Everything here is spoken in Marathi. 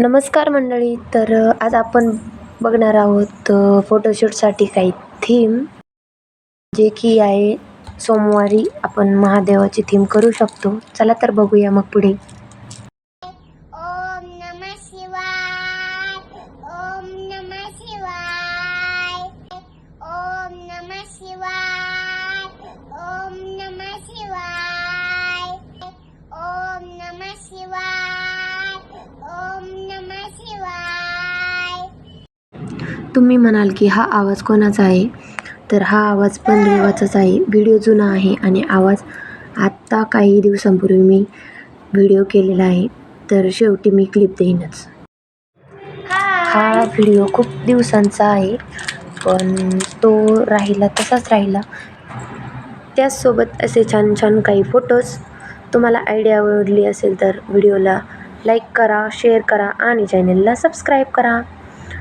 नमस्कार मंडळी तर आज आपण बघणार आहोत फोटोशूटसाठी काही थीम जे की आहे सोमवारी आपण महादेवाची थीम करू शकतो. चला तर बघूया मग पुढे. ओम नमः शिवाय. ओम तुम्ही म्हणाल की हा आवाज कोणाचा आहे? तर हा आवाज पण देवाचाच आहे. व्हिडिओ जुना आहे आणि आवाज आत्ता काही दिवसांपूर्वी मी व्हिडिओ केलेला आहे. तर शेवटी मी क्लिप देईनच. हा व्हिडिओ खूप दिवसांचा आहे. पण तो राहिला तसाच राहिला. त्याचसोबत असे छान छान काही फोटोज तुम्हाला आयडिया आवडली असेल तर व्हिडिओला लाईक करा शेअर करा आणि चॅनलला सबस्क्राईब करा.